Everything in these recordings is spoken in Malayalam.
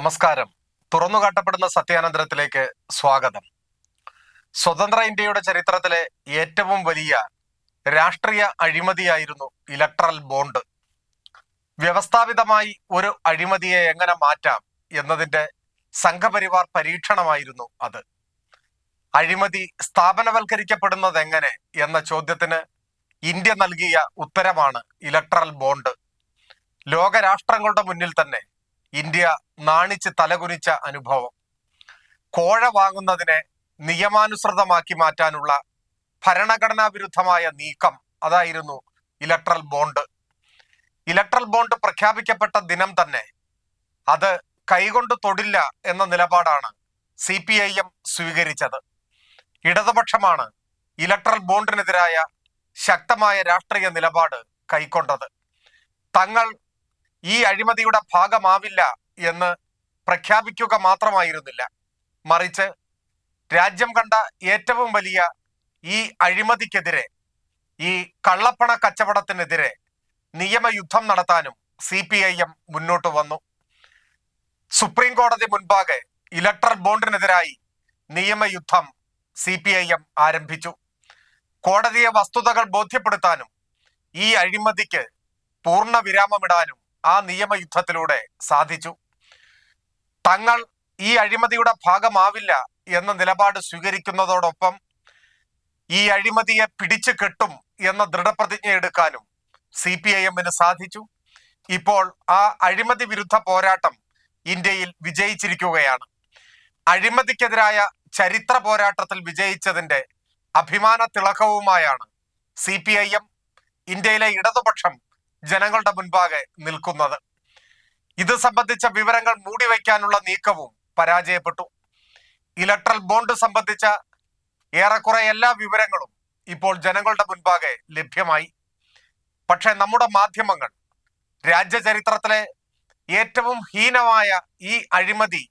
നമസ്കാരം. തുറന്നുകാട്ടപ്പെടുന്ന സത്യാനന്തരത്തിലേക്ക് സ്വാഗതം. സ്വതന്ത്ര ഇന്ത്യയുടെ ചരിത്രത്തിലെ ഏറ്റവും വലിയ രാഷ്ട്രീയ അഴിമതിയായിരുന്നു ഇലക്ട്രൽ ബോണ്ട് വ്യവസ്ഥാപിതമായി ഒരു അഴിമതിയെ എങ്ങനെ മാറ്റാം എന്നതിന്റെ സംഘപരിവാർ പരീക്ഷണമായിരുന്നു അത്. അഴിമതി സ്ഥാപനവൽക്കരിക്കപ്പെടുന്നത് എങ്ങനെ എന്ന ചോദ്യത്തിന് ഇന്ത്യ നൽകിയ ഉത്തരമാണ് ഇലക്ട്രൽ ബോണ്ട് ലോകരാഷ്ട്രങ്ങളുടെ മുന്നിൽ തന്നെ ഇന്ത്യ നാണിച്ച് തലകുനിച്ച അനുഭവം. കോഴ വാങ്ങുന്നതിനെ നിയമാനുസൃതമാക്കി മാറ്റാനുള്ള ഭരണഘടനാ വിരുദ്ധമായ നീക്കം അതായിരുന്നു ഇലക്ട്രൽ ബോണ്ട്. ഇലക്ട്രൽ ബോണ്ട് പ്രഖ്യാപിക്കപ്പെട്ട ദിനം തന്നെ അത് കൈകൊണ്ട് തൊടില്ല എന്ന നിലപാടാണ് സി പി ഐ എം സ്വീകരിച്ചത്. ഇടതുപക്ഷമാണ് ഇലക്ട്രൽ ബോണ്ടിനെതിരായ ശക്തമായ രാഷ്ട്രീയ നിലപാട് കൈക്കൊണ്ടത്. തങ്ങൾ ഈ അഴിമതിയുടെ ഭാഗമാവില്ല എന്ന് പ്രഖ്യാപിക്കുക മാത്രമായിരുന്നില്ല. മറിച്ച് രാജ്യം കണ്ട ഏറ്റവും വലിയ ഈ അഴിമതിക്കെതിരെ ഈ കള്ളപ്പണ കച്ചവടത്തിനെതിരെ നിയമയുദ്ധം നടത്താനും സി പി ഐ എം മുന്നോട്ട് വന്നു. സുപ്രീം കോടതി മുൻപാകെ ഇലക്ട്രൽ ബോണ്ടിനെതിരായി നിയമയുദ്ധം സി പി ഐ എം ആരംഭിച്ചു. കോടതിയെ വസ്തുതകൾ ബോധ്യപ്പെടുത്താനും ഈ അഴിമതിക്ക് പൂർണ വിരാമമിടാനും ആ നിയമയുദ്ധത്തിലൂടെ സാധിച്ചു. തങ്ങൾ ഈ അഴിമതിയുടെ ഭാഗമാവില്ല എന്ന നിലപാട് സ്വീകരിക്കുന്നതോടൊപ്പം ഈ അഴിമതിയെ പിടിച്ചു കെട്ടും എന്ന ദൃഢപ്രതിജ്ഞ എടുക്കാനും സി പി ഐ എമ്മിന് സാധിച്ചു. ഇപ്പോൾ ആ അഴിമതി വിരുദ്ധ പോരാട്ടം ഇന്ത്യയിൽ വിജയിച്ചിരിക്കുകയാണ്. അഴിമതിക്കെതിരായ ചരിത്ര പോരാട്ടത്തിൽ വിജയിച്ചതിന്റെ അഭിമാന തിളക്കവുമായാണ് സി പി ഐ എം. ഇന്ത്യയിലെ ഇടതുപക്ഷം ജനങ്ങളുടെ മുൻപാകെ നിൽക്കുന്നത്. ഇത് സംബന്ധിച്ച വിവരങ്ങൾ മൂടിവെക്കാനുള്ള നീക്കവും പരാജയപ്പെട്ടു. ഇലക്ട്രൽ ബോണ്ട് സംബന്ധിച്ച ഏറെക്കുറെ എല്ലാ വിവരങ്ങളും ഇപ്പോൾ ജനങ്ങളുടെ മുൻപാകെ ലഭ്യമായി. പക്ഷേ നമ്മുടെ മാധ്യമങ്ങൾ രാജ്യചരിത്രത്തിലെ ഏറ്റവും ഹീനമായ ഈ അഴിമതി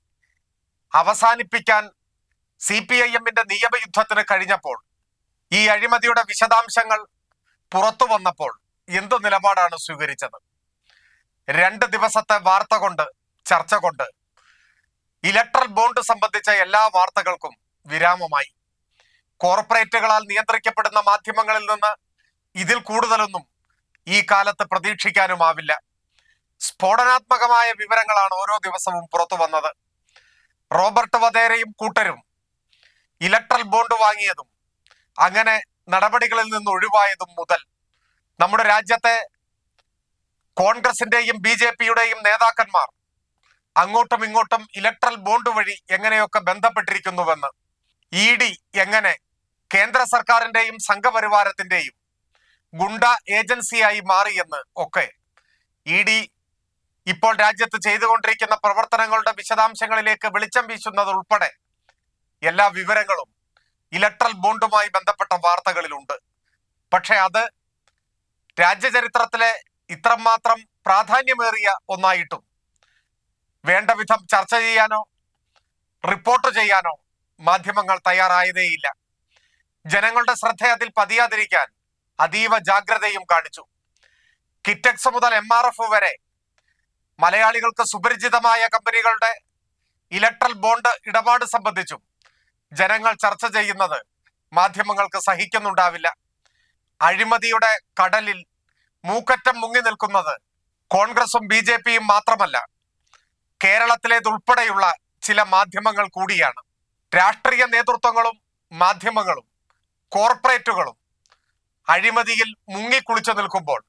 അവസാനിപ്പിക്കാൻ സി പി ഐ എമ്മിന്റെ നിയമയുദ്ധത്തിന് കഴിഞ്ഞപ്പോൾ ഈ അഴിമതിയുടെ വിശദാംശങ്ങൾ പുറത്തു വന്നപ്പോൾ എന്ത് നിലപാടാണ് സ്വീകരിച്ചത്? രണ്ട് ദിവസത്തെ വാർത്ത കൊണ്ട് ചർച്ച കൊണ്ട് ഇലക്ട്രൽ ബോണ്ട് സംബന്ധിച്ച എല്ലാ വാർത്തകൾക്കും വിരാമമായി. കോർപ്പറേറ്റുകളാൽ നിയന്ത്രിക്കപ്പെടുന്ന മാധ്യമങ്ങളിൽ നിന്ന് ഇതിൽ കൂടുതലൊന്നും ഈ കാലത്ത് പ്രതീക്ഷിക്കാനുമാവില്ല. സ്ഫോടനാത്മകമായ വിവരങ്ങളാണ് ഓരോ ദിവസവും പുറത്തു വന്നത്. റോബർട്ട് വധേരയും കൂട്ടരും ഇലക്ട്രൽ ബോണ്ട് വാങ്ങിയതും അങ്ങനെ നടപടികളിൽ നിന്ന് ഒഴിവായതും മുതൽ നമ്മുടെ രാജ്യത്തെ കോൺഗ്രസിന്റെയും ബി ജെ പിയുടെയും നേതാക്കന്മാർ അങ്ങോട്ടും ഇങ്ങോട്ടും ഇലക്ട്രൽ ബോണ്ട് വഴി എങ്ങനെയൊക്കെ ബന്ധപ്പെട്ടിരിക്കുന്നുവെന്ന് ഇ ഡി എങ്ങനെ കേന്ദ്ര സർക്കാരിന്റെയും സംഘപരിവാരത്തിന്റെയും ഗുണ്ട ഏജൻസിയായി മാറിയെന്ന് ഒക്കെ ഇ ഡി ഇപ്പോൾ രാജ്യത്ത് ചെയ്തുകൊണ്ടിരിക്കുന്ന പ്രവർത്തനങ്ങളുടെ വിശദാംശങ്ങളിലേക്ക് വെളിച്ചം വീശുന്നത് ഉൾപ്പെടെ എല്ലാ വിവരങ്ങളും ഇലക്ട്രൽ ബോണ്ടുമായി ബന്ധപ്പെട്ട വാർത്തകളിലുണ്ട്. പക്ഷെ അത് രാജ്യചരിത്രത്തിലെ ഇത്രമാത്രം പ്രാധാന്യമേറിയ ഒന്നായിട്ടും വേണ്ട വിധം ചർച്ച ചെയ്യാനോ റിപ്പോർട്ട് ചെയ്യാനോ മാധ്യമങ്ങൾ തയ്യാറായതേയില്ല. ജനങ്ങളുടെ ശ്രദ്ധ അതിൽ പതിയാതിരിക്കാൻ അതീവ ജാഗ്രതയും കാണിച്ചു. കിറ്റക്സ് മുതൽ എം ആർ എഫ് വരെ മലയാളികൾക്ക് സുപരിചിതമായ കമ്പനികളുടെ ഇലക്ട്രൽ ബോണ്ട് ഇടപാട് സംബന്ധിച്ചും ജനങ്ങൾ ചർച്ച ചെയ്യുന്നത് മാധ്യമങ്ങൾക്ക് സഹിക്കുന്നുണ്ടാവില്ല. അഴിമതിയുടെ കടലിൽ മൂക്കറ്റം മുങ്ങി നിൽക്കുന്നത് കോൺഗ്രസും ബി ജെ പിയും മാത്രമല്ല കേരളത്തിലേതുൾപ്പെടെയുള്ള ചില മാധ്യമങ്ങൾ കൂടിയാണ്. രാഷ്ട്രീയ നേതൃത്വങ്ങളും മാധ്യമങ്ങളും കോർപ്പറേറ്റുകളും അഴിമതിയിൽ മുങ്ങിക്കുളിച്ചു നിൽക്കുമ്പോൾ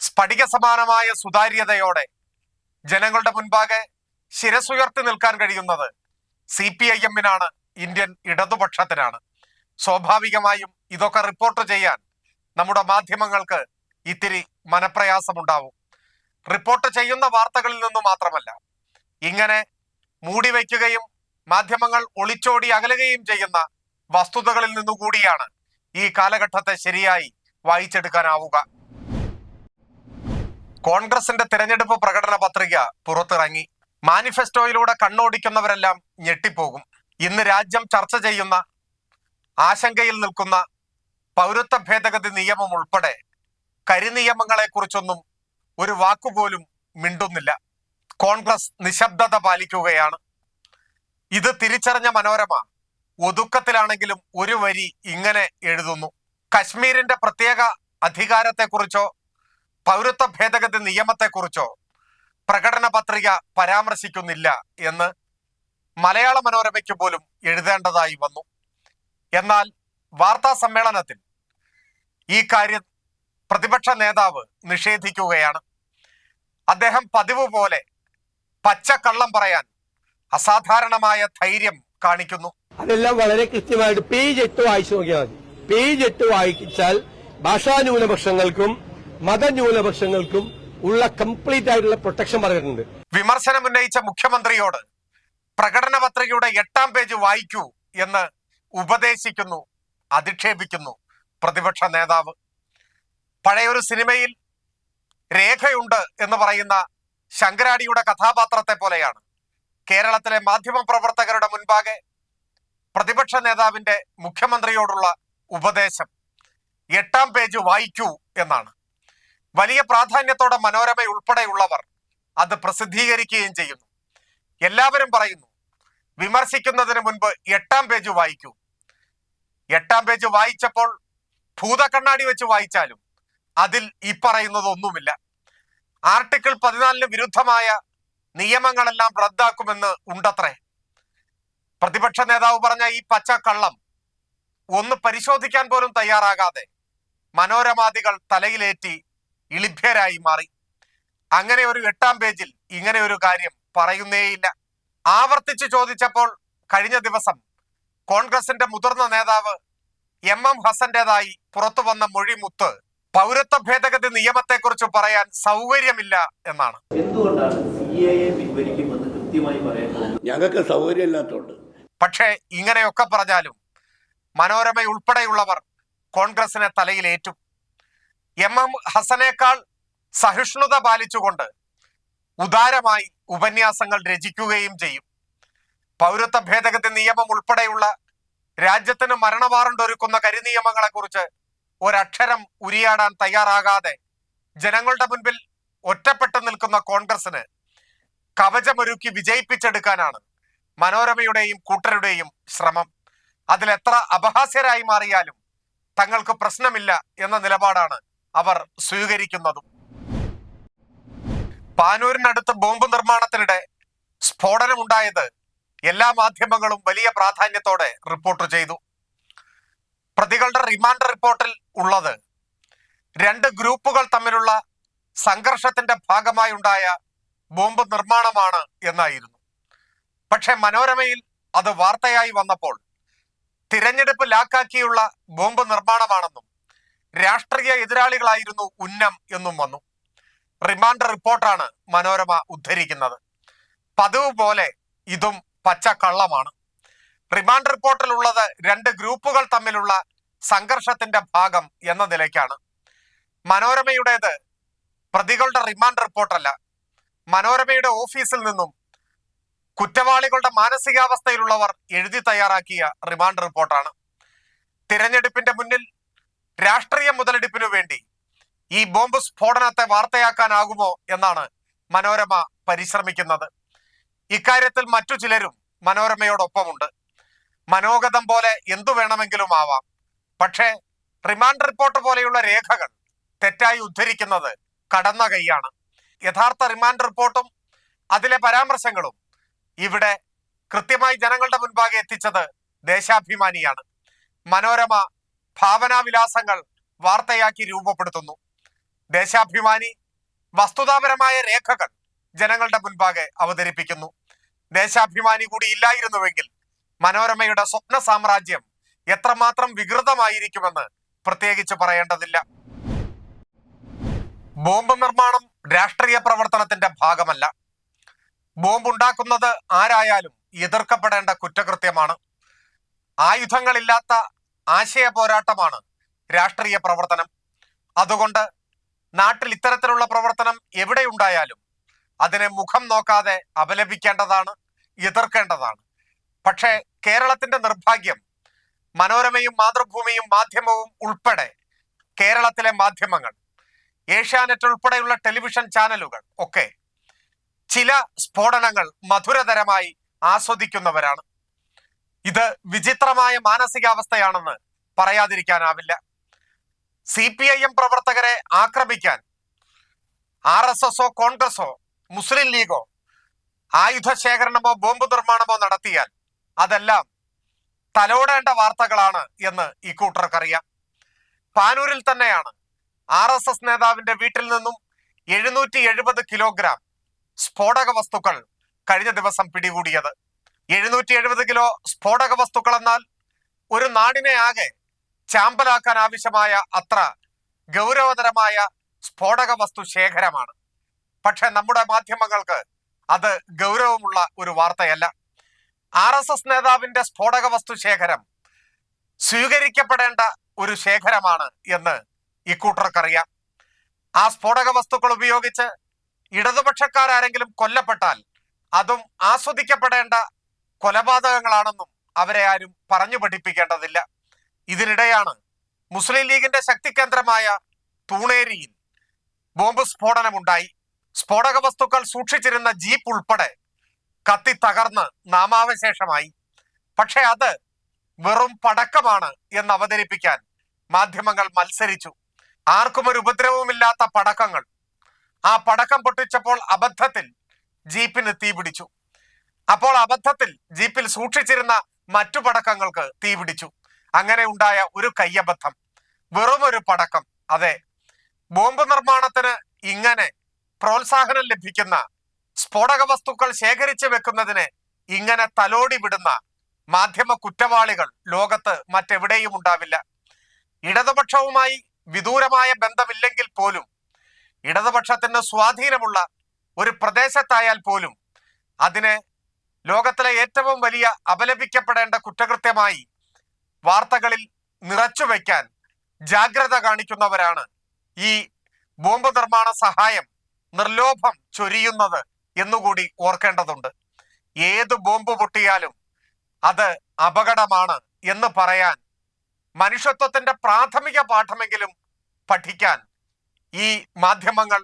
സ്ഫടിക സമാനമായ സുതാര്യതയോടെ ജനങ്ങളുടെ മുൻപാകെ ശിരസുയർത്തി നിൽക്കാൻ കഴിയുന്നത് സി പി ഐ എമ്മിനാണ് ഇന്ത്യൻ ഇടതുപക്ഷത്തിനാണ്. സ്വാഭാവികമായും ഇതൊക്കെ റിപ്പോർട്ട് ചെയ്യാൻ നമ്മുടെ മാധ്യമങ്ങൾക്ക് ഇത്തിരി മനപ്രയാസമുണ്ടാവും. റിപ്പോർട്ട് ചെയ്യുന്ന വാർത്തകളിൽ നിന്ന് മാത്രമല്ല ഇങ്ങനെ മൂടിവെക്കുകയും മാധ്യമങ്ങൾ ഒളിച്ചോടി അകലുകയും ചെയ്യുന്ന വസ്തുതകളിൽ നിന്നുകൂടിയാണ് ഈ കാലഘട്ടത്തെ ശരിയായി വായിച്ചെടുക്കാനാവുക. കോൺഗ്രസിന്റെ തിരഞ്ഞെടുപ്പ് പ്രകടന പത്രിക പുറത്തിറങ്ങി. മാനിഫെസ്റ്റോയിലൂടെ കണ്ണോടിക്കുന്നവരെല്ലാം ഞെട്ടിപ്പോകും. ഇന്ന് രാജ്യം ചർച്ച ചെയ്യുന്ന ആശങ്കയിൽ നിൽക്കുന്ന പൗരത്വ ഭേദഗതി നിയമം ഉൾപ്പെടെ കരിനിയമങ്ങളെ കുറിച്ചൊന്നും ഒരു വാക്കുപോലും മിണ്ടുന്നില്ല. കോൺഗ്രസ് നിശബ്ദത പാലിക്കുകയാണ്. ഇത് തിരിച്ചറിഞ്ഞ മനോരമ ഒതുക്കത്തിലാണെങ്കിലും ഒരു വരി ഇങ്ങനെ എഴുതുന്നു. കശ്മീരിന്റെ പ്രത്യേക അധികാരത്തെക്കുറിച്ചോ പൗരത്വ ഭേദഗതി നിയമത്തെക്കുറിച്ചോ പ്രകടന പത്രിക പരാമർശിക്കുന്നില്ല എന്ന് മലയാള മനോരമയ്ക്ക് പോലും എഴുതേണ്ടതായി വന്നു. എന്നാൽ വാർത്താ സമ്മേളനത്തിൽ ഈ കാര്യം പ്രതിപക്ഷ നേതാവ് നിഷേധിക്കുകയാണ്. അദ്ദേഹം പതിവ് പോലെ പച്ചക്കള്ളം പറയാൻ അസാധാരണമായ ധൈര്യം കാണിക്കുന്നു. അതെല്ലാം വളരെ കൃത്യമായിട്ട് പേജ് എട്ട് വായിച്ചു നോക്കിയാൽ മതി. പേജ് എട്ട് വായിച്ചാൽ ഭാഷാന്യൂനപക്ഷങ്ങൾക്കും മതന്യൂനപക്ഷങ്ങൾക്കും ഉള്ള കംപ്ലീറ്റ് ആയിട്ടുള്ള പ്രൊട്ടക്ഷൻ പറഞ്ഞിട്ടുണ്ട്. വിമർശനം ഉന്നയിച്ച മുഖ്യമന്ത്രിയോട് പ്രകടന പത്രികയുടെ എട്ടാം പേജ് വായിക്കൂ എന്ന് ഉപദേശിക്കുന്നു അധിക്ഷേപിക്കുന്നു പ്രതിപക്ഷ നേതാവ്. പഴയൊരു സിനിമയിൽ രേഖയുണ്ട് എന്ന് പറയുന്ന ശങ്കരാടിയുടെ കഥാപാത്രത്തെ പോലെയാണ്. കേരളത്തിലെ മാധ്യമ പ്രവർത്തകരുടെ മുൻപാകെ പ്രതിപക്ഷ നേതാവിന്റെ മുഖ്യമന്ത്രിയോടുള്ള ഉപദേശം. എട്ടാം പേജ് വായിക്കൂ എന്നാണ്. വലിയ പ്രാധാന്യത്തോടെ മനോരമ ഉൾപ്പെടെയുള്ളവർ അത് പ്രസിദ്ധീകരിക്കുകയും ചെയ്യുന്നു. എല്ലാവരും പറയുന്നു വിമർശിക്കുന്നതിന് മുൻപ് എട്ടാം പേജ് വായിക്കൂ. എട്ടാം പേജ് വായിച്ചപ്പോൾ ഭൂതക്കണ്ണാടി വെച്ച് വായിച്ചാലും അതിൽ ഈ പറയുന്നത് ഒന്നുമില്ല. ആർട്ടിക്കിൾ പതിനാലിന് വിരുദ്ധമായ നിയമങ്ങളെല്ലാം റദ്ദാക്കുമെന്ന് ഉണ്ടത്രേ. പ്രതിപക്ഷ നേതാവ് പറഞ്ഞ ഈ പച്ച കള്ളം ഒന്ന് പരിശോധിക്കാൻ പോലും തയ്യാറാകാതെ മനോരമാദികൾ തലയിലേറ്റി ഇളിഭ്യരായി മാറി. അങ്ങനെ ഒരു എട്ടാം പേജിൽ ഇങ്ങനെ ഒരു കാര്യം പറയുന്നേയില്ല. ആവർത്തിച്ച് ചോദിച്ചപ്പോൾ കഴിഞ്ഞ ദിവസം കോൺഗ്രസിന്റെ മുതിർന്ന നേതാവ് എം എം ഹസന്റേതായി പുറത്തു വന്ന മൊഴിമുത്ത് പൗരത്വ ഭേദഗതി നിയമത്തെക്കുറിച്ച് പറയാൻ സൗകര്യമില്ല എന്നാണ്. ഞങ്ങൾക്ക് സൗകര്യമില്ലാത്തതുകൊണ്ട്. പക്ഷേ ഇങ്ങനെയൊക്കെ പറഞ്ഞാലും മനോരമ ഉൾപ്പെടെയുള്ളവർ കോൺഗ്രസിനെ തലയിലേറ്റും. എം എം ഹസനേക്കാൾ സഹിഷ്ണുത പാലിച്ചുകൊണ്ട് ഉദാരമായി ഉപന്യാസങ്ങൾ രചിക്കുകയും ചെയ്യും. പൗരത്വ ഭേദഗതി നിയമം ഉൾപ്പെടെയുള്ള രാജ്യത്തിന് മരണവാറണ്ട് ഒരുക്കുന്ന കരിനിയമങ്ങളെ കുറിച്ച് ഒരക്ഷരം ഉരിയാടാൻ തയ്യാറാകാതെ ജനങ്ങളുടെ മുൻപിൽ ഒറ്റപ്പെട്ടു നിൽക്കുന്ന കോൺഗ്രസിന് കവചമൊരുക്കി വിജയിപ്പിച്ചെടുക്കാനാണ് മനോരമയുടെയും കൂട്ടരുടെയും ശ്രമം. അതിലെത്ര അപഹാസ്യരായി മാറിയാലും തങ്ങൾക്ക് പ്രശ്നമില്ല എന്ന നിലപാടാണ് അവർ സ്വീകരിക്കുന്നതും. പാനൂരിനടുത്ത് ബോംബ് നിർമ്മാണത്തിനിടെ സ്ഫോടനമുണ്ടായത് എല്ലാ മാധ്യമങ്ങളും വലിയ പ്രാധാന്യത്തോടെ റിപ്പോർട്ട് ചെയ്തു. പ്രതികളുടെ റിമാൻഡ് റിപ്പോർട്ടിൽ ഉള്ളത് രണ്ട് ഗ്രൂപ്പുകൾ തമ്മിലുള്ള സംഘർഷത്തിന്റെ ഭാഗമായി ഉണ്ടായ ബോംബ് നിർമ്മാണമാണ് എന്നായിരുന്നു. പക്ഷെ മനോരമയിൽ അത് വാർത്തയായി വന്നപ്പോൾ തിരഞ്ഞെടുപ്പ് ലാക്കാക്കിയുള്ള ബോംബ് നിർമ്മാണമാണെന്നും രാഷ്ട്രീയ എതിരാളികളായിരുന്നു ഉന്നം എന്നും വന്നു. റിമാൻഡ് റിപ്പോർട്ടാണ് മനോരമ ഉദ്ധരിക്കുന്നത്. പതിവ് പോലെ ഇതും പച്ചക്കള്ളമാണ്. റിമാൻഡ് റിപ്പോർട്ടിലുള്ളത് രണ്ട് ഗ്രൂപ്പുകൾ തമ്മിലുള്ള സംഘർഷത്തിന്റെ ഭാഗം എന്ന നിലയ്ക്കാണ്. മനോരമയുടേത് പ്രതികളുടെ റിമാൻഡ് റിപ്പോർട്ടല്ല. മനോരമയുടെ ഓഫീസിൽ നിന്നും കുറ്റവാളികളുടെ മാനസികാവസ്ഥയിലുള്ളവർ എഴുതി തയ്യാറാക്കിയ റിമാൻഡ് റിപ്പോർട്ടാണ്. തിരഞ്ഞെടുപ്പിന്റെ മുന്നിൽ രാഷ്ട്രീയ മുതലെടുപ്പിനു വേണ്ടി ഈ ബോംബ് സ്ഫോടനത്തെ വാർത്തയാക്കാനാകുമോ എന്നാണ് മനോരമ പരിശ്രമിക്കുന്നത്. ഇക്കാര്യത്തിൽ മറ്റു ചിലരും മനോരമയോടൊപ്പമുണ്ട്. മനോഗതം പോലെ എന്തു വേണമെങ്കിലും ആവാം. പക്ഷേ റിമാൻഡ് റിപ്പോർട്ട് പോലെയുള്ള രേഖകൾ തെറ്റായി ഉദ്ധരിക്കുന്നത് കടന്ന കൈയാണ്. യഥാർത്ഥ റിമാൻഡ് റിപ്പോർട്ടും അതിലെ പരാമർശങ്ങളും ഇവിടെ കൃത്യമായി ജനങ്ങളുടെ മുൻപാകെ എത്തിച്ചത് ദേശാഭിമാനിയാണ്. മനോരമ ഭാവനാവിലാസങ്ങൾ വാർത്തയാക്കി രൂപപ്പെടുത്തുന്നു. ദേശാഭിമാനി വസ്തുതാപരമായ രേഖകൾ ജനങ്ങളുടെ മുൻപാകെ അവതരിപ്പിക്കുന്നു. ദേശാഭിമാനി കൂടി ഇല്ലായിരുന്നുവെങ്കിൽ മനോരമയുടെ സ്വപ്ന സാമ്രാജ്യം എത്രമാത്രം വികൃതമായിരിക്കുമെന്ന് പ്രത്യേകിച്ച് പറയേണ്ടതില്ല. ബോംബ് നിർമ്മാണം രാഷ്ട്രീയ പ്രവർത്തനത്തിന്റെ ഭാഗമല്ല. ബോംബ് ഉണ്ടാക്കുന്നത് ആരായാലും എതിർക്കപ്പെടേണ്ട കുറ്റകൃത്യമാണ്. ആയുധങ്ങളില്ലാത്ത ആശയ പോരാട്ടമാണ് രാഷ്ട്രീയ പ്രവർത്തനം. അതുകൊണ്ട് നാട്ടിൽ ഇത്തരത്തിലുള്ള പ്രവർത്തനം എവിടെയുണ്ടായാലും അതിനെ മുഖം നോക്കാതെ അപലപിക്കേണ്ടതാണ് എതിർക്കേണ്ടതാണ്. പക്ഷേ കേരളത്തിന്റെ നിർഭാഗ്യം മനോരമയും മാതൃഭൂമിയും മാധ്യമവും ഉൾപ്പെടെ കേരളത്തിലെ മാധ്യമങ്ങൾ ഏഷ്യാനെറ്റ് ഉൾപ്പെടെയുള്ള ടെലിവിഷൻ ചാനലുകൾ ഒക്കെ ചില സ്ഫോടനങ്ങൾ മധുരതരമായി ആസ്വദിക്കുന്നവരാണ്. ഇത് വിചിത്രമായ മാനസികാവസ്ഥയാണെന്ന് പറയാതിരിക്കാനാവില്ല. സി പി ഐ എം പ്രവർത്തകരെ ആക്രമിക്കാൻ ആർ എസ് എസോ കോൺഗ്രസോ മുസ്ലിം ലീഗോ ആയുധ ശേഖരണമോ ബോംബ് നിർമ്മാണമോ നടത്തിയാൽ അതെല്ലാം തലോടേണ്ട വാർത്തകളാണ് എന്ന് ഇക്കൂട്ടർക്കറിയാം പാനൂരിൽ തന്നെയാണ് ആർ എസ് എസ് നേതാവിന്റെ വീട്ടിൽ നിന്നും എഴുന്നൂറ്റി എഴുപത് കിലോഗ്രാം സ്ഫോടക വസ്തുക്കൾ കഴിഞ്ഞ ദിവസം പിടികൂടിയത്. എഴുന്നൂറ്റി എഴുപത് കിലോ സ്ഫോടക വസ്തുക്കൾ എന്നാൽ ഒരു നാടിനെ ആകെ ചാമ്പലാക്കാൻ ആവശ്യമായ അത്ര ഗൗരവതരമായ സ്ഫോടക വസ്തു ശേഖരമാണ്. പക്ഷെ നമ്മുടെ മാധ്യമങ്ങൾക്ക് അത് ഗൗരവമുള്ള ഒരു വാർത്തയല്ല. ആർ എസ് എസ് നേതാവിന്റെ സ്ഫോടക വസ്തു ശേഖരം സ്വീകരിക്കപ്പെടേണ്ട ഒരു ശേഖരമാണ് എന്ന് ഇക്കൂട്ടർക്കറിയാം ആ സ്ഫോടക വസ്തുക്കൾ ഉപയോഗിച്ച് ഇടതുപക്ഷക്കാരെങ്കിലും കൊല്ലപ്പെട്ടാൽ അതും ആസ്വദിക്കപ്പെടേണ്ട കൊലപാതകങ്ങളാണെന്നും അവരെ ആരും പറഞ്ഞു പഠിപ്പിക്കേണ്ടതില്ല. ഇതിനിടെയാണ് മുസ്ലിം ലീഗിന്റെ ശക്തി കേന്ദ്രമായ തൂണേരിയിൽ ബോംബ് സ്ഫോടനമുണ്ടായി. സ്ഫോടക വസ്തുക്കൾ സൂക്ഷിച്ചിരുന്ന ജീപ്പ് ഉൾപ്പെടെ കത്തി തകർന്ന് നാമാവശേഷമായി. പക്ഷെ അത് വെറും പടക്കമാണ് എന്ന് അവതരിപ്പിക്കാൻ മാധ്യമങ്ങൾ മത്സരിച്ചു. ആർക്കും ഒരു ഉപദ്രവവുമില്ലാത്ത പടക്കങ്ങൾ. ആ പടക്കം പൊട്ടിച്ചപ്പോൾ അബദ്ധത്തിൽ ജീപ്പിന് തീപിടിച്ചു അപ്പോൾ അബദ്ധത്തിൽ ജീപ്പിൽ സൂക്ഷിച്ചിരുന്ന മറ്റു പടക്കങ്ങൾക്ക് തീപിടിച്ചു അങ്ങനെ ഉണ്ടായ ഒരു കയ്യബദ്ധം. വെറും ഒരു പടക്കം. അതെ ബോംബ് നിർമ്മാണത്തിന് ഇങ്ങനെ പ്രോത്സാഹനം ലഭിക്കുന്ന സ്ഫോടക വസ്തുക്കൾ ശേഖരിച്ചു വെക്കുന്നതിന് ഇങ്ങനെ തലോടി വിടുന്ന മാധ്യമ കുറ്റവാളികൾ ലോകത്ത് മറ്റെവിടെയും ഉണ്ടാവില്ല. ഇടതുപക്ഷവുമായി വിദൂരമായ ബന്ധമില്ലെങ്കിൽ പോലും ഇടതുപക്ഷത്തിന് സ്വാധീനമുള്ള ഒരു പ്രദേശത്തായാൽ പോലും അതിനെ ലോകത്തിലെ ഏറ്റവും വലിയ അപലപിക്കപ്പെടേണ്ട കുറ്റകൃത്യമായി വാർത്തകളിൽ നിറച്ചു വയ്ക്കാൻ ജാഗ്രത കാണിക്കുന്നവരാണ് ഈ ബോംബ് നിർമ്മാണ സഹായം നിർലോഭം ചൊരിയുന്നത് എന്നുകൂടി ഓർക്കേണ്ടതുണ്ട്. ഏത് ബോംബ് പൊട്ടിയാലും അത് അപകടമാണ് എന്ന് പറയാൻ മനുഷ്യത്വത്തിന്റെ പ്രാഥമിക പാഠമെങ്കിലും പഠിക്കാൻ ഈ മാധ്യമങ്ങൾ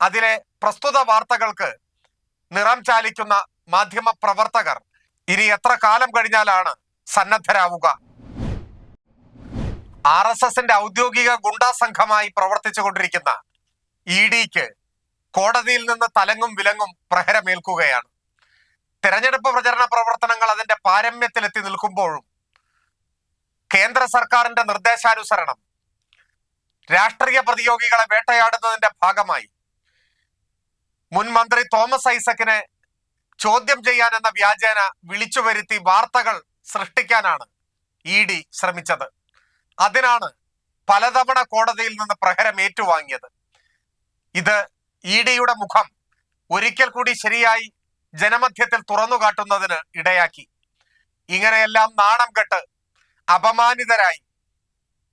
അതിലെ പ്രസ്തുത വാർത്തകൾക്ക് നിറം ചാലിക്കുന്ന മാധ്യമ പ്രവർത്തകർ ഇനി എത്ര കാലം കഴിഞ്ഞാലാണ് സന്നദ്ധരാവുക? ആർ എസ് എസിന്റെ ഔദ്യോഗിക ഗുണ്ടാ സംഘമായി പ്രവർത്തിച്ചുകൊണ്ടിരിക്കുന്ന ഇ ഡിക്ക് കോടതിയിൽ നിന്ന് തലങ്ങും വിലങ്ങും പ്രഹരമേൽക്കുകയാണ്. തെരഞ്ഞെടുപ്പ് പ്രചരണ പ്രവർത്തനങ്ങൾ അതിന്റെ പാരമ്യത്തിലെത്തി നിൽക്കുമ്പോഴും കേന്ദ്ര സർക്കാരിന്റെ നിർദ്ദേശാനുസരണം രാഷ്ട്രീയ പ്രതിയോഗികളെ വേട്ടയാടുന്നതിന്റെ ഭാഗമായി മുൻ മന്ത്രി തോമസ് ഐസക്കിനെ ചോദ്യം ചെയ്യാൻ എന്ന വ്യാജേന വിളിച്ചു വരുത്തി വാർത്തകൾ സൃഷ്ടിക്കാനാണ് ഇ ഡി ശ്രമിച്ചത്. അതിനാണ് പലതവണ കോടതിയിൽ നിന്ന് പ്രഹരം ഏറ്റുവാങ്ങിയത്. ഇത് ഇ ഡിയുടെ മുഖം ഒരിക്കൽ കൂടി ശരിയായി ജനമധ്യത്തിൽ തുറന്നു കാട്ടുന്നതിന് ഇടയാക്കി. ഇങ്ങനെയെല്ലാം നാണം കെട്ട് അപമാനിതരായി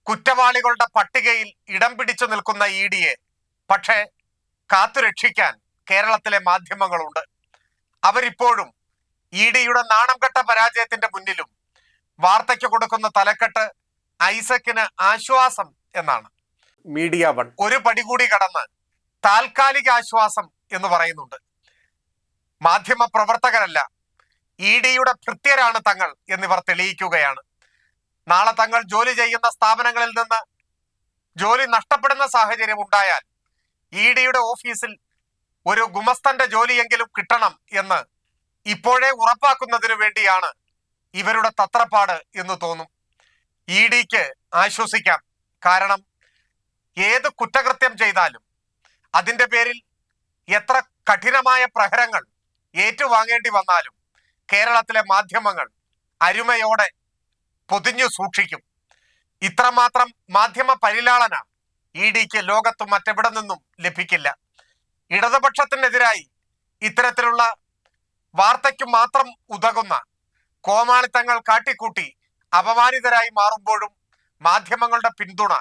കുറ്റവാളികളുടെ പട്ടികയിൽ ഇടം പിടിച്ചു നിൽക്കുന്ന ഇ ഡിയെ പക്ഷേ കാത്തുരക്ഷിക്കാൻ കേരളത്തിലെ മാധ്യമങ്ങളുണ്ട്. അവരിപ്പോഴും ഇ ഡിയുടെ നാണം കെട്ട പരാജയത്തിന്റെ മുന്നിലും വാർത്തയ്ക്ക് കൊടുക്കുന്ന തലക്കെട്ട് ഐസക്കിന് ആശ്വാസം എന്നാണ്. Media one. ഒരു പടി കൂടി കടന്ന് താൽക്കാലിക ആശ്വാസം എന്ന് പറയുന്നുണ്ട്. മാധ്യമ പ്രവർത്തകരല്ല ഇ ഡിയുടെ ഭൃത്യരാണ് തങ്ങൾ എന്നിവർ തെളിയിക്കുകയാണ്. നാളെ തങ്ങൾ ജോലി ചെയ്യുന്ന സ്ഥാപനങ്ങളിൽ നിന്ന് ജോലി നഷ്ടപ്പെടുന്ന സാഹചര്യം ഉണ്ടായാൽ ഇ ഡിയുടെ ഓഫീസിൽ ഒരു ഗുമസ്തന്റെ ജോലിയെങ്കിലും കിട്ടണം എന്ന് ഇപ്പോഴേ ഉറപ്പാക്കുന്നതിനു വേണ്ടിയാണ് ഇവരുടെ തത്രപ്പാട് എന്ന് തോന്നും. ഇ ഡിക്ക് ആശ്വസിക്കാം. കാരണം ഏത് കുറ്റകൃത്യം ചെയ്താലും അതിന്റെ പേരിൽ എത്ര കഠിനമായ പ്രഹരങ്ങൾ ഏറ്റുവാങ്ങേണ്ടി വന്നാലും കേരളത്തിലെ മാധ്യമങ്ങൾ അരുമയോടെ പൊതിഞ്ഞു സൂക്ഷിക്കും. ഇത്രമാത്രം മാധ്യമ പരിലാളന ഇ ഡിക്ക് ലോകത്ത് മറ്റെവിടെ നിന്നും ലഭിക്കില്ല. ഇടതുപക്ഷത്തിനെതിരായി ഇത്തരത്തിലുള്ള വാർത്തയ്ക്ക് മാത്രം ഉതകുന്ന കോമാളിത്തങ്ങൾ കാട്ടിക്കൂട്ടി അപമാനിതരായി മാറുമ്പോഴും മാധ്യമങ്ങളുടെ പിന്തുണ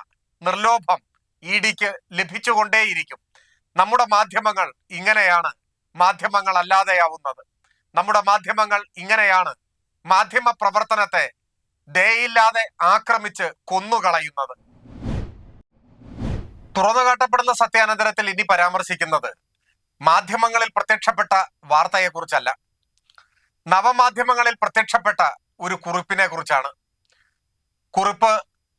നിർലോഭം ഇ ഡിക്ക് ലഭിച്ചുകൊണ്ടേയിരിക്കും. നമ്മുടെ മാധ്യമങ്ങൾ ഇങ്ങനെയാണ് മാധ്യമങ്ങൾ അല്ലാതെയാവുന്നത് നമ്മുടെ മാധ്യമങ്ങൾ ഇങ്ങനെയാണ് മാധ്യമ പ്രവർത്തനത്തെ ദയയില്ലാതെ ആക്രമിച്ച് കൊന്നുകളയുന്നത്. തുറന്നു കാട്ടപ്പെടുന്ന സത്യാനന്തരത്തിൽ ഇനി പരാമർശിക്കുന്നത് മാധ്യമങ്ങളിൽ പ്രത്യക്ഷപ്പെട്ട വാർത്തയെക്കുറിച്ചല്ല. നവമാധ്യമങ്ങളിൽ പ്രത്യക്ഷപ്പെട്ട ഒരു കുറിപ്പിനെ കുറിച്ചാണ് കുറിപ്പ്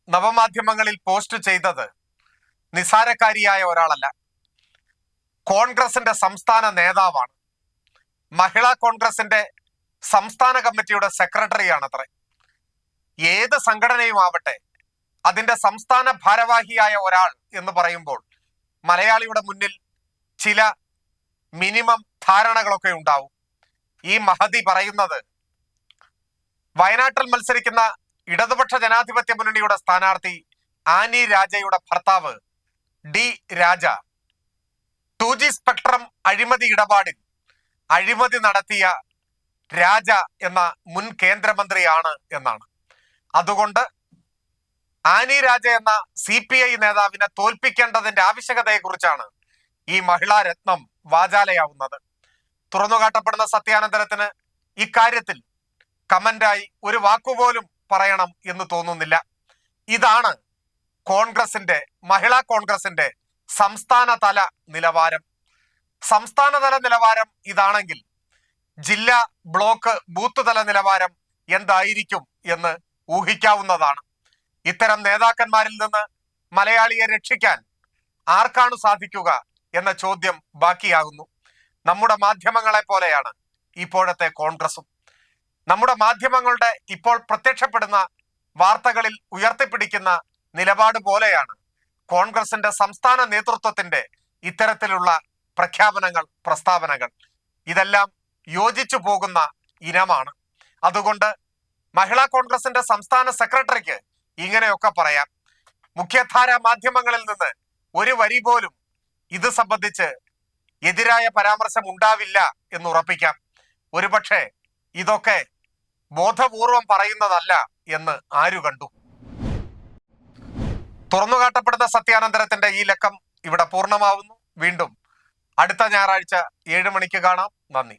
നവമാധ്യമങ്ങളിൽ പോസ്റ്റ് ചെയ്തത് നിസാരക്കാരിയായ ഒരാളല്ല. കോൺഗ്രസിന്റെ സംസ്ഥാന നേതാവാണ്. മഹിളാ കോൺഗ്രസിന്റെ സംസ്ഥാന കമ്മിറ്റിയുടെ സെക്രട്ടറിയാണ് അത്ര ഏത് സംഘടനയും ആവട്ടെ അതിന്റെ സംസ്ഥാന ഭാരവാഹിയായ ഒരാൾ എന്ന് പറയുമ്പോൾ മലയാളിയുടെ മുന്നിൽ ചില മിനിമം ധാരണകളൊക്കെ ഉണ്ടാവും. ഈ മഹതി പറയുന്നത് വയനാട്ടിൽ മത്സരിക്കുന്ന ഇടതുപക്ഷ ജനാധിപത്യ മുന്നണിയുടെ സ്ഥാനാർത്ഥി ആനി രാജയുടെ ഭർത്താവ് D Raja. Two G spectrum അഴിമതി ഇടപാടിൽ അഴിമതി നടത്തിയ രാജ എന്ന മുൻ കേന്ദ്രമന്ത്രിയാണ് എന്നാണ്. അതുകൊണ്ട് ആനി രാജ എന്ന സി പി ഐ നേതാവിനെ തോൽപ്പിക്കേണ്ടതിന്റെ ആവശ്യകതയെക്കുറിച്ചാണ് ഈ മഹിളാ രത്നം വാചാലയാവുന്നത് തുറന്നുകാട്ടപ്പെടുന്ന സത്യാനന്തരത്തിന് ഇക്കാര്യത്തിൽ കമന്റായി ഒരു വാക്കുപോലും പറയണം എന്ന് തോന്നുന്നില്ല. ഇതാണ് കോൺഗ്രസിന്റെ മഹിളാ കോൺഗ്രസിന്റെ സംസ്ഥാന തല നിലവാരം. സംസ്ഥാനതല നിലവാരം ഇതാണെങ്കിൽ ജില്ലാ ബ്ലോക്ക് ബൂത്ത് തല നിലവാരം എന്തായിരിക്കും എന്ന് ഊഹിക്കാവുന്നതാണ്. ഇത്തരം നേതാക്കന്മാരിൽ നിന്ന് മലയാളിയെ രക്ഷിക്കാൻ ആർക്കാണ് സാധിക്കുക എന്ന ചോദ്യം ബാക്കിയാകുന്നു. നമ്മുടെ മാധ്യമങ്ങളെ പോലെയാണ് ഇപ്പോഴത്തെ കോൺഗ്രസും. നമ്മുടെ മാധ്യമങ്ങളുടെ ഇപ്പോൾ പ്രത്യക്ഷപ്പെടുന്ന വാർത്തകളിൽ ഉയർത്തിപ്പിടിക്കുന്ന നിലപാട് പോലെയാണ് കോൺഗ്രസിന്റെ സംസ്ഥാന നേതൃത്വത്തിന്റെ ഇത്തരത്തിലുള്ള പ്രഖ്യാപനങ്ങൾ പ്രസ്താവനകൾ. ഇതെല്ലാം യോജിച്ചു പോകുന്ന ഇനമാണ്. അതുകൊണ്ട് മഹിളാ കോൺഗ്രസിന്റെ സംസ്ഥാന സെക്രട്ടറിക്ക് ഇങ്ങനെയൊക്കെ പറയാം. മുഖ്യധാര മാധ്യമങ്ങളിൽ നിന്ന് ഒരു വരി പോലും ഇത് സംബന്ധിച്ച് എതിരായ പരാമർശം ഉണ്ടാവില്ല എന്ന് ഉറപ്പിക്കാം. ഒരുപക്ഷെ ഇതൊക്കെ ബോധപൂർവം പറയുന്നതല്ല എന്ന് ആരു കണ്ടു? തുറന്നുകാട്ടപ്പെടുന്ന സത്യാനന്തരത്തിന്റെ ഈ ലക്കം ഇവിടെ പൂർണമാവുന്നു. വീണ്ടും അടുത്ത ഞായറാഴ്ച ഏഴ് മണിക്ക് കാണാം. നന്ദി.